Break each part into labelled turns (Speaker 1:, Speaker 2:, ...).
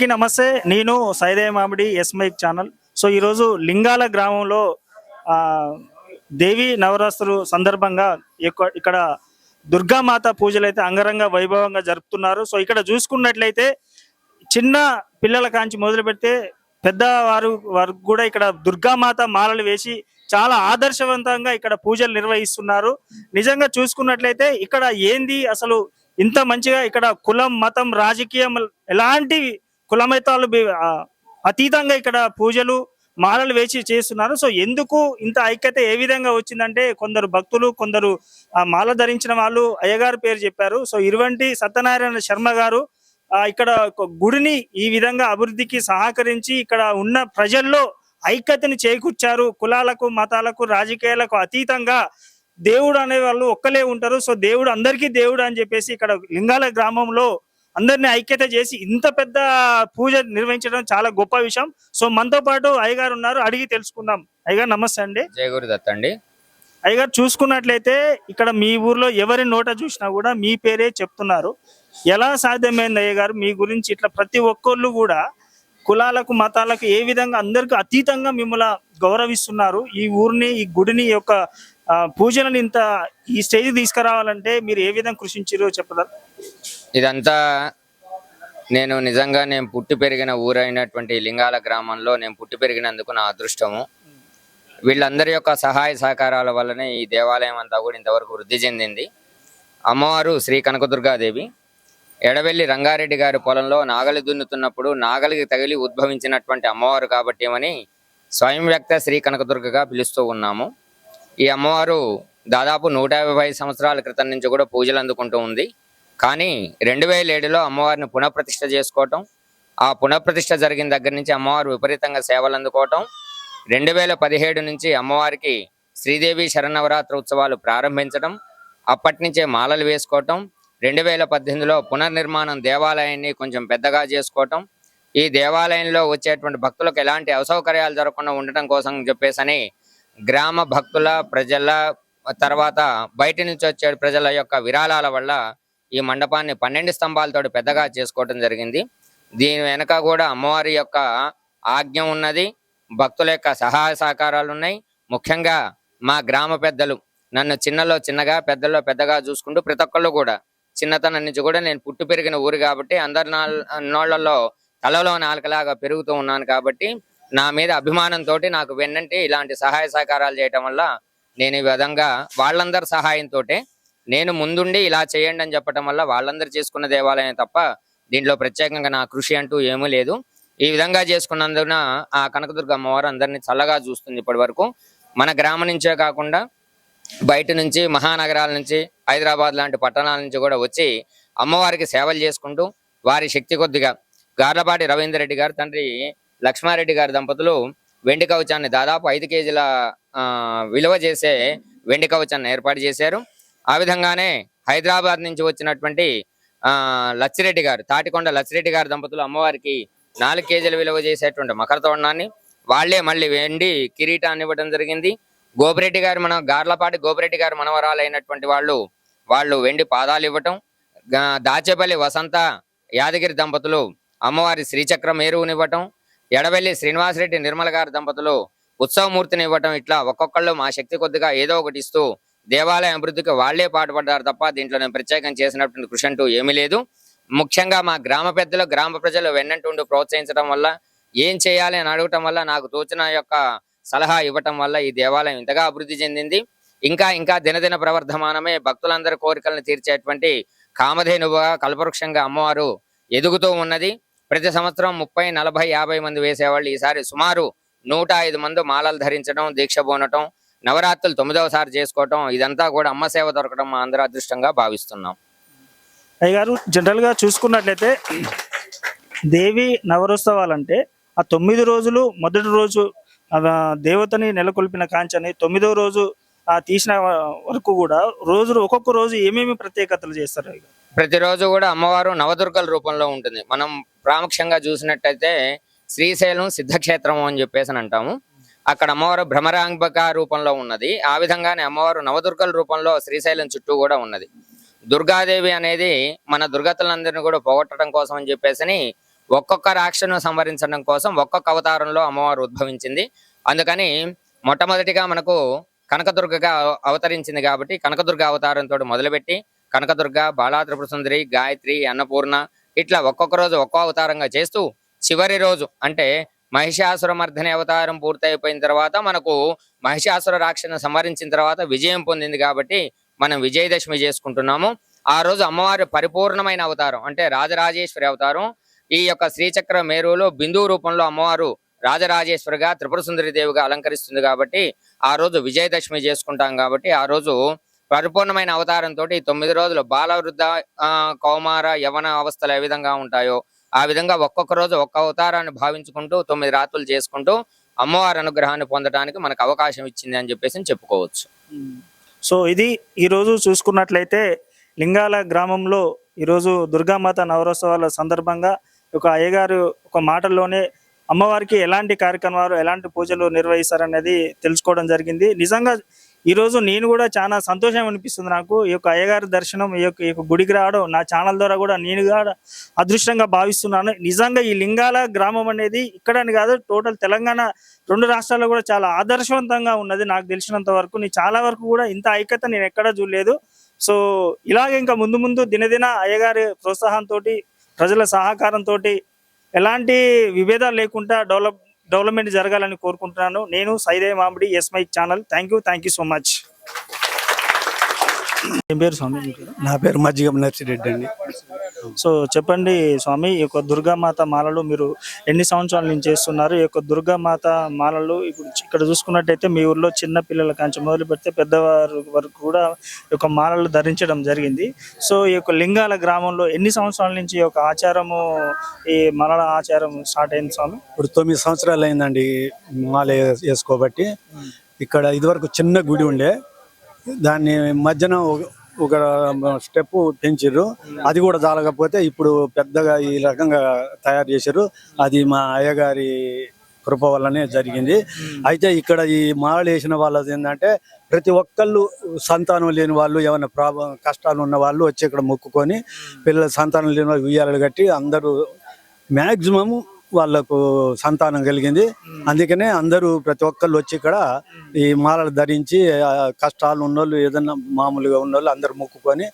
Speaker 1: అందరికీ నమస్తే. నేను సైదయ్య మామిడి ఎస్ మైక్ ఛానల్. సో ఈరోజు లింగాల గ్రామంలో దేవి నవరాత్రులు సందర్భంగా ఇక్కడ దుర్గామాత పూజలు అయితే అంగరంగ వైభవంగా జరుపుతున్నారు. సో ఇక్కడ చూసుకున్నట్లయితే చిన్న పిల్లల కాంచి మొదలు పెడితే పెద్దవారు వరకు కూడా ఇక్కడ దుర్గామాత మాలలు వేసి చాలా ఆదర్శవంతంగా ఇక్కడ పూజలు నిర్వహిస్తున్నారు. నిజంగా చూసుకున్నట్లయితే ఇక్కడ ఏంది? అసలు ఇంత మంచిగా ఇక్కడ కులం మతం రాజకీయం ఎలాంటి కులమతాలు అతీతంగా ఇక్కడ పూజలు మాలలు వేసి చేస్తున్నారు. సో ఎందుకు ఇంత ఐక్యత ఏ విధంగా వచ్చిందంటే కొందరు భక్తులు కొందరు మాల ధరించిన వాళ్ళు అయ్యగారు పేరు చెప్పారు. సో ఇటువంటి సత్యనారాయణ శర్మ గారు ఇక్కడ గుడిని ఈ విధంగా అభివృద్ధికి సహకరించి ఇక్కడ ఉన్న ప్రజల్లో ఐక్యతను చేకూర్చారు. కులాలకు మతాలకు రాజకీయాలకు అతీతంగా దేవుడు అనే వాళ్ళు ఒక్కలే ఉంటారు. సో దేవుడు అందరికీ దేవుడు అని చెప్పేసి ఇక్కడ లింగాల గ్రామంలో అందరిని ఐక్యత చేసి ఇంత పెద్ద పూజ నిర్వహించడం చాలా గొప్ప విషయం. సో మనతో పాటు అయ్యగారు ఉన్నారు. అడిగి తెలుసుకుందాం. అయ్యగారు నమస్తే అండి.
Speaker 2: జయ గురుదత్ అండి.
Speaker 1: అయ్యగారు చూసుకున్నట్లయితే ఇక్కడ మీ ఊర్లో ఎవరి నోట చూసినా కూడా మీ పేరే చెప్తున్నారు. ఎలా సాధ్యమైంది అయ్యగారు? మీ గురించి ఇట్లా ప్రతి ఒక్కళ్ళు కూడా కులాలకు మతాలకు ఏ విధంగా అందరికి అతీతంగా మిమ్మల్ని గౌరవిస్తున్నారు. ఈ ఊరిని ఈ గుడిని యొక్క పూజలను ఇంత ఈ స్టేజ్ తీసుకురావాలంటే మీరు ఏ విధంగా కృషించారో చెప్పగలరు?
Speaker 2: ఇదంతా నేను నిజంగా నేను పుట్టి పెరిగిన ఊరైనటువంటి లింగాల గ్రామంలో నేను పుట్టి పెరిగినందుకు నా అదృష్టము. వీళ్ళందరి యొక్క సహాయ సహకారాల వల్లనే ఈ దేవాలయం అంతా కూడా ఇంతవరకు వృద్ధి చెందింది. అమ్మవారు శ్రీ కనకదుర్గాదేవి. ఎడవెల్లి రంగారెడ్డి గారి పొలంలో నాగలి దున్నుతున్నప్పుడు నాగలికి తగిలి ఉద్భవించినటువంటి అమ్మవారు కాబట్టి ఏమని స్వయం వ్యక్త శ్రీ కనకదుర్గగా పిలుస్తూ ఉన్నాము. ఈ అమ్మవారు దాదాపు నూట యాభై సంవత్సరాల క్రితం నుంచి కూడా పూజలు అందుకుంటూ ఉంది. కానీ రెండు వేల ఏడులో అమ్మవారిని పునఃప్రతిష్ఠ చేసుకోవటం ఆ పునఃప్రతిష్ఠ జరిగిన దగ్గర నుంచి అమ్మవారు విపరీతంగా సేవలు అందుకోవటం రెండు వేల పదిహేడు నుంచి అమ్మవారికి శ్రీదేవి శరణవరాత్రి ఉత్సవాలు ప్రారంభించడం అప్పటి నుంచే మాలలు వేసుకోవటం రెండు వేల పద్దెనిమిదిలో పునర్నిర్మాణం దేవాలయాన్ని కొంచెం పెద్దగా చేసుకోవటం ఈ దేవాలయంలో వచ్చేటువంటి భక్తులకు ఎలాంటి అసౌకర్యాలు జరగకుండా ఉండటం కోసం చెప్పేసని గ్రామ భక్తుల ప్రజల తర్వాత బయట నుంచి వచ్చే ప్రజల యొక్క విరాళాల వల్ల ఈ మండపాన్ని పన్నెండు స్తంభాలతో పెద్దగా చేసుకోవడం జరిగింది. దీని వెనక కూడా అమ్మవారి యొక్క ఆజ్ఞ ఉన్నది. భక్తుల యొక్క సహాయ సహకారాలు ఉన్నాయి. ముఖ్యంగా మా గ్రామ పెద్దలు నన్ను చిన్నలో చిన్నగా పెద్దల్లో పెద్దగా చూసుకుంటూ ప్రతి ఒక్కళ్ళు కూడా చిన్నతనం నుంచి కూడా నేను పుట్టి పెరిగిన ఊరు కాబట్టి అందరి నోళ్ళలో తలలో నాలుకలాగా పెరుగుతూ ఉన్నాను కాబట్టి నా మీద అభిమానంతో నాకు వెన్నంటే ఇలాంటి సహాయ సహకారాలు చేయటం వల్ల నేను ఈ విధంగా వాళ్ళందరి సహాయంతో నేను ముందుండి ఇలా చేయండి అని చెప్పటం వల్ల వాళ్ళందరూ చేసుకున్న దేవాలయం తప్ప దీంట్లో ప్రత్యేకంగా నా కృషి అంటూ ఏమీ లేదు. ఈ విధంగా చేసుకున్నందున ఆ కనకదుర్గ అమ్మవారు అందరినీ చల్లగా చూస్తుంది ఇప్పటి వరకు మన గ్రామం నుంచే కాకుండా బయట నుంచి మహానగరాల నుంచి హైదరాబాద్ లాంటి పట్టణాల నుంచి కూడా వచ్చి అమ్మవారికి సేవలు చేసుకుంటూ వారి శక్తి కొద్దిగా గార్లపాటి రవీందర్ రెడ్డి గారు తండ్రి లక్ష్మారెడ్డి గారి దంపతులు వెండి కవచాన్ని దాదాపు ఐదు కేజీల విలువ చేసే వెండి కవచాన్ని ఏర్పాటు చేశారు. ఆ విధంగానే హైదరాబాద్ నుంచి వచ్చినటువంటి లచ్చిరెడ్డి గారు తాటికొండ లచ్చిరెడ్డి గారి దంపతులు అమ్మవారికి నాలుగు కేజీల విలువ చేసేటువంటి మకర తోరణాన్ని వాళ్ళే మళ్ళీ వెండి కిరీటాన్ని ఇవ్వడం జరిగింది. గోపిరెడ్డి గారు మన గార్లపాటి గోపిరెడ్డి గారు మనవరాలైనటువంటి వాళ్ళు వాళ్ళు వెండి పాదాలు ఇవ్వటం దాచేపల్లి వసంత యాదగిరి దంపతులు అమ్మవారి శ్రీచక్రం ఏరువునివ్వటం ఎడవెల్లి శ్రీనివాసరెడ్డి నిర్మల గారి దంపతులు ఉత్సవమూర్తిని ఇవ్వటం ఇట్లా ఒక్కొక్కళ్ళు మా శక్తి కొద్దిగా ఏదో ఒకటి ఇస్తూ దేవాలయ అభివృద్ధికి వాళ్ళే పాటుపడ్డారు తప్ప దీంట్లో నేను ప్రత్యేకం చేసినటువంటి కృషి అంటూ ఏమీ లేదు. ముఖ్యంగా మా గ్రామ పెద్దలు గ్రామ ప్రజలు వెన్నంటుండి ప్రోత్సహించడం వల్ల ఏం చేయాలి అని అడగటం వల్ల నాకు తోచిన యొక్క సలహా ఇవ్వటం వల్ల ఈ దేవాలయం ఇంతగా అభివృద్ధి చెందింది. ఇంకా ఇంకా దినదిన ప్రవర్ధమానమే భక్తులందరి కోరికలను తీర్చేటువంటి కామధేనువుగా కల్పవృక్షంగా అమ్మవారు ఎదుగుతూ ఉన్నది. ప్రతి సంవత్సరం ముప్పై నలభై యాభై మంది వేసేవాళ్ళు ఈసారి సుమారు నూట ఐదు మంది మాలలు ధరించడం దీక్ష పోనటం నవరాత్రులు తొమ్మిదవసారి చేసుకోవటం ఇదంతా కూడా అమ్మ సేవ దొరకడం మా అందరి అదృష్టంగా భావిస్తున్నాం.
Speaker 1: అయ్యగారు జనరల్గా చూసుకున్నట్లయితే దేవి నవరోత్సవాలంటే ఆ తొమ్మిది రోజులు మొదటి రోజు దేవతని నెలకొల్పిన కాంచని తొమ్మిదో రోజు ఆ తీసిన వరకు కూడా రోజులు ఒక్కొక్క రోజు ఏమేమి ప్రత్యేకతలు చేస్తారు?
Speaker 2: ప్రతిరోజు కూడా అమ్మవారు నవదుర్గల రూపంలో ఉంటుంది. మనం ప్రాముఖ్యంగా చూసినట్టయితే శ్రీశైలం సిద్ధక్షేత్రం అని చెప్పేసి అని అంటాము. అక్కడ అమ్మవారు భ్రమరాంబక రూపంలో ఉన్నది. ఆ విధంగానే అమ్మవారు నవదుర్గల రూపంలో శ్రీశైలం చుట్టూ కూడా ఉన్నది. దుర్గాదేవి అనేది మన దుర్గతులందరినీ కూడా పోగొట్టడం కోసం అని చెప్పేసి ఒక్కొక్క రాక్షను సంవరించడం కోసం ఒక్కొక్క అవతారంలో అమ్మవారు ఉద్భవించింది. అందుకని మొట్టమొదటిగా మనకు కనకదుర్గగా అవతరించింది కాబట్టి కనకదుర్గ అవతారంతో మొదలుపెట్టి కనకదుర్గ బాలా సుందరి గాయత్రి అన్నపూర్ణ ఇట్లా ఒక్కొక్క రోజు ఒక్కో అవతారంగా చేస్తూ చివరి రోజు అంటే మహిషాసురమర్ధని అవతారం పూర్తయిపోయిన తర్వాత మనకు మహిషాసుర రాక్షను సంహరించిన తర్వాత విజయం పొందింది కాబట్టి మనం విజయదశమి చేసుకుంటున్నాము. ఆ రోజు అమ్మవారి పరిపూర్ణమైన అవతారం అంటే రాజరాజేశ్వరి అవతారం. ఈ యొక్క శ్రీచక్ర మేరులో బిందువు రూపంలో అమ్మవారు రాజరాజేశ్వరిగా త్రిపుర సుందరి దేవిగా అలంకరిస్తుంది కాబట్టి ఆ రోజు విజయదశమి చేసుకుంటాం కాబట్టి ఆ రోజు పరిపూర్ణమైన అవతారంతో తొమ్మిది రోజులు బాల వృద్ధ ఆ, కౌమార యవన అవస్థలు ఏ విధంగా ఉంటాయో ఆ విధంగా ఒక్కొక్క రోజు ఒక్క అవతారాన్ని భావించుకుంటూ తొమ్మిది రాత్రులు చేసుకుంటూ అమ్మవారి అనుగ్రహాన్ని పొందడానికి మనకు అవకాశం ఇచ్చింది అని చెప్పేసి చెప్పుకోవచ్చు.
Speaker 1: సో ఇది ఈరోజు చూసుకున్నట్లయితే లింగాల గ్రామంలో ఈరోజు దుర్గామాత నవరోత్సవాల సందర్భంగా ఒక అయ్యగారు ఒక మాటల్లోనే అమ్మవారికి ఎలాంటి కార్యక్రమాలు ఎలాంటి పూజలు నిర్వహిస్తారనేది తెలుసుకోవడం జరిగింది. నిజంగా ఈరోజు నేను కూడా చాలా సంతోషం అనిపిస్తుంది నాకు. ఈ యొక్క అయ్యగారి దర్శనం ఈ యొక్క ఈ యొక్క గుడికి రావడం నా ఛానల్ ద్వారా కూడా నేను కూడా అదృష్టంగా భావిస్తున్నాను. నిజంగా ఈ లింగాల గ్రామం అనేది ఇక్కడని కాదు టోటల్ తెలంగాణ రెండు రాష్ట్రాల్లో కూడా చాలా ఆదర్శవంతంగా ఉన్నది. నాకు తెలిసినంత వరకు నేను చాలా వరకు కూడా ఇంత ఐక్యత నేను ఎక్కడా చూడలేదు. సో ఇలాగే ఇంకా ముందు ముందు దినదిన అయ్యగారి ప్రోత్సాహంతో ప్రజల సహకారంతో ఎలాంటి విభేదాలు లేకుండా డెవలప్ డెవలప్మెంట్ జరగాలని కోరుకుంటున్నాను. నేను సైదే మామిడి S my channel thank you thank you so much ఏం పేరు స్వామి?
Speaker 3: నా పేరు మజ్జిగం నర్సిరెడ్డి అండి.
Speaker 1: సో చెప్పండి స్వామి ఈ యొక్క దుర్గామాత మాలలు మీరు ఎన్ని సంవత్సరాల నుంచి చేస్తున్నారు? ఈ యొక్క దుర్గామాత మాలలు ఇప్పుడు ఇక్కడ చూసుకున్నట్టయితే మీ ఊర్లో చిన్న పిల్లల కాంచి మొదలు పెడితే పెద్దవారు వరకు కూడా ఈ యొక్క మాలలు ధరించడం జరిగింది. సో ఈ యొక్క లింగాల గ్రామంలో ఎన్ని సంవత్సరాల నుంచి ఈ యొక్క ఆచారము ఈ మాలల ఆచారం స్టార్ట్ అయింది స్వామి?
Speaker 3: ఇప్పుడు తొమ్మిది సంవత్సరాలు అయిందండి మాల వేస్- వేసుకోబట్టి ఇక్కడ ఇదివరకు చిన్న గుడి ఉండే దాన్ని మధ్యన ఒక- ఒక స్టెప్ పెంచారు అది కూడా చాలకపోతే ఇప్పుడు పెద్దగా ఈ రకంగా తయారు చేశారు అది మా అయ్యగారి కృప వల్లనే జరిగింది. అయితే ఇక్కడ ఈ మాలలు వేసిన వాళ్ళది ఏంటంటే ప్రతి ఒక్కళ్ళు సంతానం లేని వాళ్ళు ఏమైనా ప్రాబ్లం కష్టాలు ఉన్న వాళ్ళు వచ్చి ఇక్కడ మొక్కుకొని పిల్లల సంతానం లేని వాళ్ళు ఉయ్యాలలు కట్టి అందరూ మ్యాక్సిమము వాళ్ళకు సంతానం కలిగింది. అందుకనే అందరూ ప్రతి ఒక్కళ్ళు వచ్చి ఇక్కడ ఈ మాలలు ధరించి కష్టాలు ఉన్నోళ్ళు ఏదన్నా మామూలుగా ఉన్నోళ్ళు అందరూ మొక్కుకొని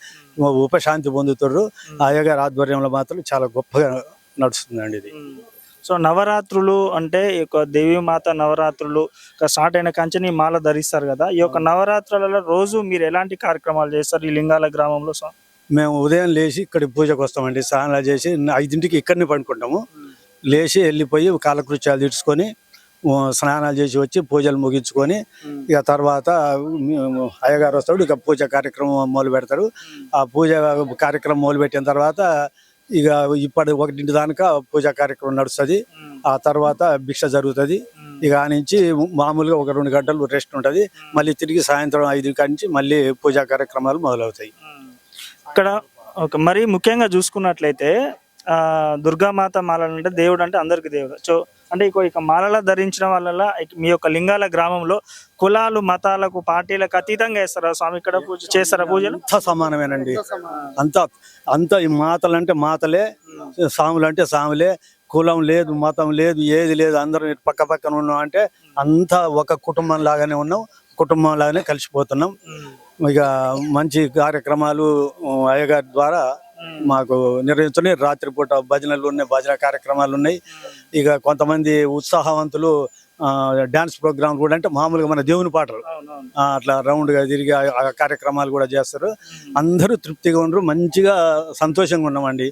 Speaker 3: ఉపశాంతి పొందుతారు ఆ అయ్యగారి ఆధ్వర్యంలో మాత్రం చాలా గొప్పగా నడుస్తుందండి ఇది.
Speaker 1: సో నవరాత్రులు అంటే ఈ యొక్క దేవీమాత నవరాత్రులు స్టార్ట్ అయిన కంచెని మాల ధరిస్తారు కదా. ఈ యొక్క నవరాత్రులలో రోజు మీరు ఎలాంటి కార్యక్రమాలు చేస్తారు ఈ లింగాల గ్రామంలో?
Speaker 3: మేము ఉదయం లేచి ఇక్కడ పూజకు వస్తామండి. స్నానాలు చేసి ఐదింటికి ఇక్కడనే పండుకుంటాము. లేచి వెళ్ళిపోయి కాలకృత్యాలు తీర్చుకొని స్నానాలు చేసి వచ్చి పూజలు ముగించుకొని ఇక తర్వాత అయ్యగారు వస్తాడు ఇక పూజ కార్యక్రమం మొదలు పెడతారు. ఆ పూజ కార్యక్రమం మొదలు పెట్టిన తర్వాత ఇక ఇప్పటి ఒకటింటి దాకా పూజా కార్యక్రమం నడుస్తుంది. ఆ తర్వాత భిక్ష జరుగుతుంది. ఇక నుంచి మామూలుగా ఒక రెండు గంటలు రెస్ట్ ఉంటుంది. మళ్ళీ తిరిగి సాయంత్రం ఐదు నుంచి మళ్ళీ పూజా కార్యక్రమాలు మొదలవుతాయి.
Speaker 1: ఇక్కడ ఒక మరి ముఖ్యంగా చూసుకున్నట్లయితే దుర్గామాత మాలలు అంటే దేవుడు అంటే అందరికి దేవుడు. సో అంటే ఇక ఇక మాలల ధరించడం వల్ల ఇక మీ యొక్క లింగాల గ్రామంలో కులాలు మతాలకు పార్టీలకు అతీతంగా వేస్తారా స్వామి? ఇక్కడ పూజ చేస్తారా పూజలు?
Speaker 3: అంతా సమానమేనండి. అంతా అంత ఈ మాతలు అంటే మాతలే సాములు అంటే సాములే కులం లేదు మతం లేదు ఏది లేదు అందరం పక్క పక్కన ఉన్నాం అంటే అంతా ఒక కుటుంబం లాగానే ఉన్నాం కుటుంబం లాగానే కలిసిపోతున్నాం. ఇక మంచి కార్యక్రమాలు అయ్యగారి ద్వారా మాకు నిర్వహిస్తున్నాయి రాత్రిపూట భజనలు ఉన్నాయి భజన కార్యక్రమాలు ఉన్నాయి. ఇక కొంతమంది ఉత్సాహవంతులు డాన్స్ ప్రోగ్రామ్ కూడా అంటే మామూలుగా మన దేవుని పాటలు. అట్లా రౌండ్గా తిరిగి కార్యక్రమాలు కూడా చేస్తారు. అందరూ తృప్తిగా ఉండరు మంచిగా సంతోషంగా ఉన్నామండి.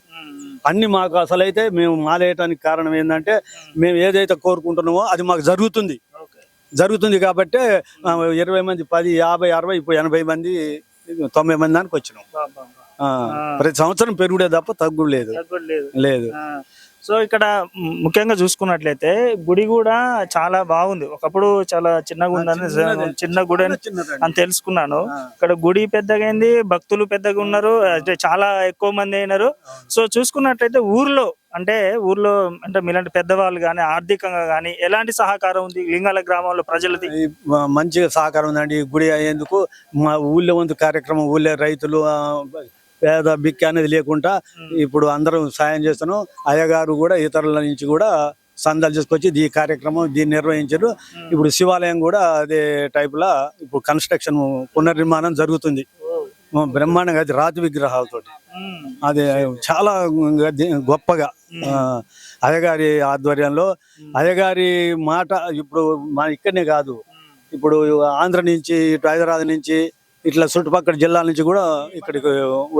Speaker 3: అన్ని మాకు అసలైతే మేము మాలేయటానికి కారణం ఏంటంటే మేము ఏదైతే కోరుకుంటున్నామో అది మాకు జరుగుతుంది. జరుగుతుంది కాబట్టి ఇరవై మంది పది యాభై అరవై ఇప్పుడు ఎనభై మంది తొంభై మంది దానికి వచ్చినాం. ఆ, ప్రతి సంవత్సరం పెరుగుడే తప్ప తగ్గుడు లేదు.
Speaker 1: లేదు. సో ఇక్కడ ముఖ్యంగా చూసుకున్నట్లయితే గుడి కూడా చాలా బాగుంది. ఒకప్పుడు చాలా చిన్నగా ఉందని చిన్న గుడి అని అని తెలుసుకున్నాను. ఇక్కడ గుడి పెద్దగా అయింది భక్తులు పెద్దగా ఉన్నారు చాలా ఎక్కువ మంది అయినారు. సో చూసుకున్నట్లయితే ఊర్లో అంటే ఊర్లో అంటే మీలాంటి పెద్దవాళ్ళు కానీ ఆర్థికంగా కానీ ఎలాంటి సహకారం ఉంది? లింగాల గ్రామంలో ప్రజలది?
Speaker 3: మంచిగా సహకారం ఉందండి. గుడి అయ్యేందుకు మా ఊళ్ళో వంతు కార్యక్రమం. ఊళ్ళో రైతులు పేద బిక్క అనేది లేకుండా ఇప్పుడు అందరం సాయం చేస్తున్నాం. అయ్యగారు కూడా ఇతరుల నుంచి కూడా సందాలు తీసుకొచ్చి ఈ కార్యక్రమం దీన్ని నిర్వహించారు. ఇప్పుడు శివాలయం కూడా అదే టైప్ లా ఇప్పుడు కన్స్ట్రక్షన్ పునర్నిర్మాణం జరుగుతుంది. బ్రహ్మాండంగా అది రాతి విగ్రహాలతోటి. అది చాలా గొప్పగా. అయ్యగారి ఆధ్వర్యంలో అయ్యగారి మాట ఇప్పుడు మన ఇక్కడనే కాదు. ఇప్పుడు ఆంధ్ర నుంచి ఇటు హైదరాబాద్ నుంచి ఇట్లా చుట్టుపక్కల జిల్లాల నుంచి కూడా ఇక్కడికి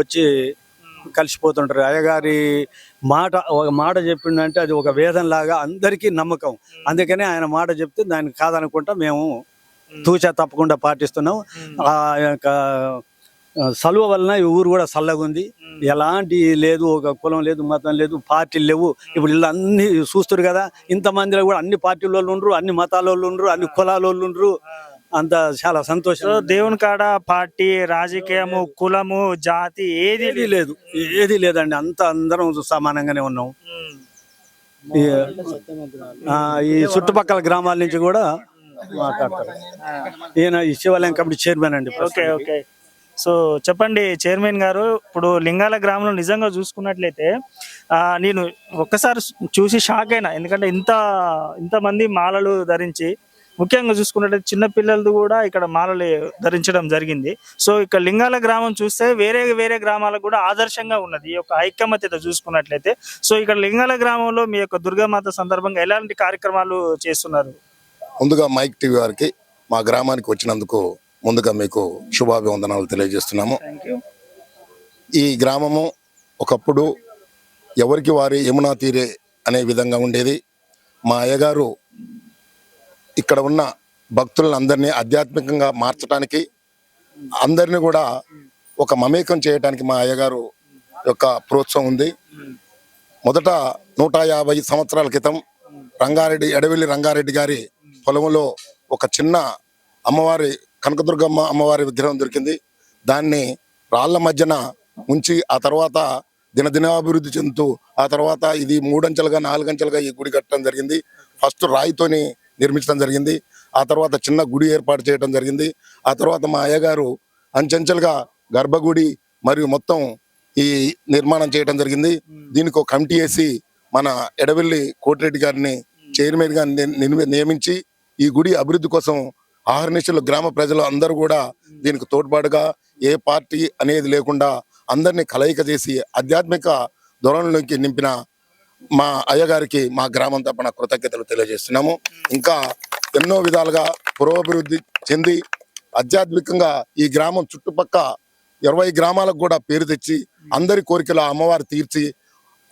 Speaker 3: వచ్చి కలిసిపోతుంటారు. అయ్యగారి మాట ఒక మాట చెప్పిండంటే అది ఒక వేదం లాగా అందరికీ నమ్మకం. అందుకనే ఆయన మాట చెప్తే దాన్ని కాదనుకుంటా మేము తూచా తప్పకుండా పాటిస్తున్నాం. ఆ యొక్క సలువ వలన ఈ ఊరు కూడా చల్లగా ఉంది. ఎలాంటి లేదు ఒక కులం లేదు మతం లేదు పార్టీలు లేవు. ఇప్పుడు ఇలా అన్ని చూస్తారు కదా ఇంతమందిలో కూడా అన్ని పార్టీల వాళ్ళు ఉండరు అన్ని మతాల వాళ్ళు ఉండరు అన్ని కులాల వాళ్ళు ఉండరు. అంత చాలా సంతోషం.
Speaker 1: దేవుని కాడ పార్టీ రాజకీయము కులము జాతి ఏది
Speaker 3: ఏది లేదు. ఏది లేదండి. అంత అందరం సమానంగానే ఉన్నాం. ఈ చుట్టుపక్కల గ్రామాల నుంచి కూడా మాట్లాడతారు. ఈయన ఈ శివాలయం కమిటీ చైర్మన్ అండి
Speaker 1: ఓకే ఓకే. సో చెప్పండి చైర్మన్ గారు ఇప్పుడు లింగాల గ్రామంలో నిజంగా చూసుకున్నట్లయితే నేను ఒక్కసారి చూసి షాక్ అయినా ఎందుకంటే ఇంత ఇంతమంది మాలలు ధరించి ముఖ్యంగా చూసుకున్నట్లయితే చిన్న పిల్లలది కూడా ఇక్కడ మాలలు ధరించడం జరిగింది. సో ఇక్కడ లింగాల గ్రామం చూస్తే వేరే వేరే గ్రామాలకు కూడా ఆదర్శంగా ఉన్నది ఈ యొక్క ఐకమత్యత చూసుకున్నట్లయితే. సో ఇక్కడ లింగాల గ్రామంలో మీ యొక్క దుర్గామాత సందర్భంగా ఎలాంటి కార్యక్రమాలు చేస్తున్నారు?
Speaker 4: ముందుగా మైక్ టీవీ వారికి మా గ్రామానికి వచ్చినందుకు ముందుగా మీకు శుభాభివందనాలు తెలియజేస్తున్నాము. ఈ గ్రామము ఒకప్పుడు ఎవరికి వారి యమునా తీరే అనే విధంగా ఉండేది. మా అయ్యగారు ఇక్కడ ఉన్న భక్తులను అందరినీ ఆధ్యాత్మికంగా మార్చడానికి అందరినీ కూడా ఒక మమేకం చేయడానికి మా అయ్యగారు యొక్క ప్రోత్సాహం ఉంది. మొదట నూట యాభై సంవత్సరాల క్రితం రంగారెడ్డి ఎడవెల్లి రంగారెడ్డి గారి పొలంలో ఒక చిన్న అమ్మవారి కనకదుర్గమ్మ అమ్మవారి విగ్రహం దొరికింది. దాన్ని రాళ్ళ మధ్యన ఉంచి ఆ తర్వాత దినదినాభివృద్ధి చెందుతూ ఆ తర్వాత ఇది మూడంచెలుగా నాలుగంచెలుగా ఈ గుడి కట్టడం జరిగింది. ఫస్ట్ రాయితోని నిర్మించడం జరిగింది. ఆ తర్వాత చిన్న గుడి ఏర్పాటు చేయడం జరిగింది. ఆ తర్వాత మా అయ్యగారు అంచెంచెలుగా గర్భగుడి మరియు మొత్తం ఈ నిర్మాణం చేయడం జరిగింది. దీనికి ఒక కమిటీ వేసి మన ఎడవెల్లి కోటిరెడ్డి గారిని చైర్మన్గా ని- నియమించి ఈ గుడి అభివృద్ధి కోసం ఆహర్నిశలు గ్రామ ప్రజలు అందరూ కూడా దీనికి తోడ్పాటుగా ఏ పార్టీ అనేది లేకుండా అందరినీ కలయిక చేసి ఆధ్యాత్మిక ధోరణిలోకి నింపిన మా అయ్యగారికి మా గ్రామం తరపున కృతజ్ఞతలు తెలియజేస్తున్నాము. ఇంకా ఎన్నో విధాలుగా పురోభివృద్ధి చెంది ఆధ్యాత్మికంగా ఈ గ్రామం చుట్టుపక్క ఇరవై గ్రామాలకు కూడా పేరు తెచ్చి అందరి కోరికలు అమ్మవారు తీర్చి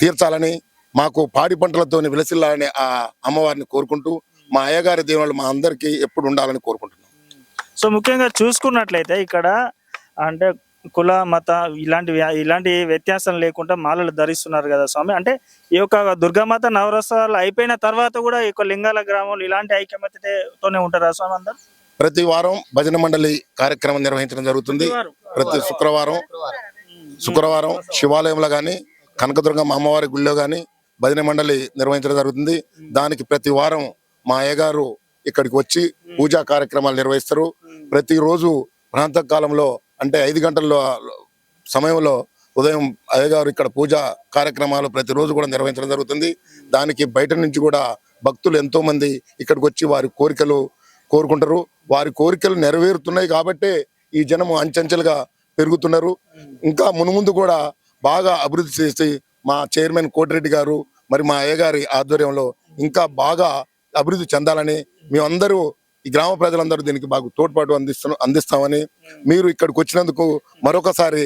Speaker 4: తీర్చాలని మాకు పాడి పంటలతోని విలసిల్లాలని ఆ అమ్మవారిని కోరుకుంటూ మా అయ్యగారి దేవుళ్ళు మా అందరికీ ఎప్పుడు ఉండాలని కోరుకుంటున్నాం.
Speaker 1: సో ముఖ్యంగా చూసుకున్నట్లయితే ఇక్కడ అంటే కుల మత ఇలాంటి ఇలాంటి వ్యత్యాసం లేకుండా మాలలు ధరిస్తున్నారు కదా స్వామి. అంటే ఈ యొక్క దుర్గామాత నవరసాలు అయిపోయిన తర్వాత కూడా ఈ యొక్క లింగాల గ్రామంలో ఇలాంటి ఐక్యమత్యతోనే ఉంటారా స్వామి అందరు?
Speaker 4: ప్రతి వారం భజన మండలి కార్యక్రమం నిర్వహించడం జరుగుతుంది. ప్రతి శుక్రవారం శుక్రవారం శివాలయంలో కానీ కనకదుర్గమ్మ అమ్మవారి గుళ్ళో కానీ భజన మండలి నిర్వహించడం జరుగుతుంది. దానికి ప్రతి వారం మా అయ్యగారు ఇక్కడికి వచ్చి పూజా కార్యక్రమాలు నిర్వహిస్తారు. ప్రతిరోజు ప్రాంతకాలంలో అంటే ఐదు గంటల సమయంలో ఉదయం అయ్యగారు ఇక్కడ పూజా కార్యక్రమాలు ప్రతిరోజు కూడా నిర్వహించడం జరుగుతుంది. దానికి బయట నుంచి కూడా భక్తులు ఎంతోమంది ఇక్కడికి వచ్చి వారి కోరికలు కోరుకుంటారు. వారి కోరికలు నెరవేరుతున్నాయి కాబట్టే ఈ జనము అంచెంచెలుగా పెరుగుతున్నారు. ఇంకా మునుముందు కూడా బాగా అభివృద్ధి చేసి మా చైర్మన్ కోటిరెడ్డి గారు మరి మా అయ్యగారి ఆధ్వర్యంలో ఇంకా బాగా అభివృద్ధి చెందాలని మేమందరూ ఈ గ్రామ ప్రజలందరూ దీనికి బాగా తోడ్పాటు అందిస్తు అందిస్తామని మీరు ఇక్కడికి వచ్చినందుకు మరొకసారి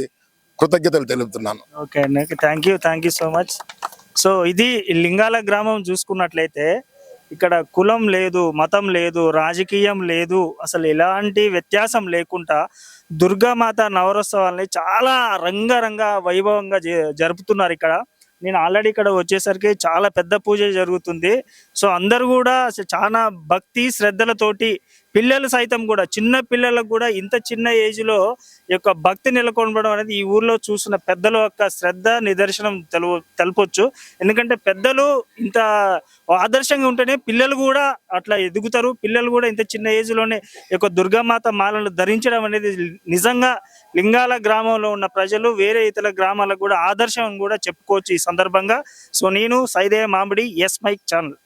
Speaker 4: కృతజ్ఞతలు తెలుపుతున్నాను.
Speaker 1: ఓకే అండి. Thank you thank you so much so ఇది లింగాల గ్రామం చూసుకున్నట్లయితే ఇక్కడ కులం లేదు మతం లేదు రాజకీయం లేదు అసలు ఎలాంటి వ్యత్యాసం లేకుండా దుర్గామాత నవరోత్సవాల్ని చాలా రంగరంగ వైభవంగా జ- జరుపుతున్నారు ఇక్కడ. నేను ఆల్రెడీ ఇక్కడ వచ్చేసరికి చాలా పెద్ద పూజ జరుగుతుంది. సో అందరు కూడా చాలా భక్తి శ్రద్ధలతోటి పిల్లలు సైతం కూడా చిన్న పిల్లలకు కూడా ఇంత చిన్న ఏజ్లో యొక్క భక్తి నెలకొనడం అనేది ఈ ఊర్లో చూసిన పెద్దల యొక్క శ్రద్ధ నిదర్శనం తెలు తెలపొచ్చు. ఎందుకంటే పెద్దలు ఇంత ఆదర్శంగా ఉంటేనే పిల్లలు కూడా అట్లా ఎదుగుతారు. పిల్లలు కూడా ఇంత చిన్న ఏజ్లోనే యొక్క దుర్గామాత మాలను ధరించడం అనేది నిజంగా లింగాల గ్రామంలో ఉన్న ప్రజలు వేరే ఇతర గ్రామాలకు కూడా ఆదర్శం కూడా చెప్పుకోవచ్చు ఈ సందర్భంగా. సో నేను సైదే మామిడి ఎస్ మైక్ ఛానల్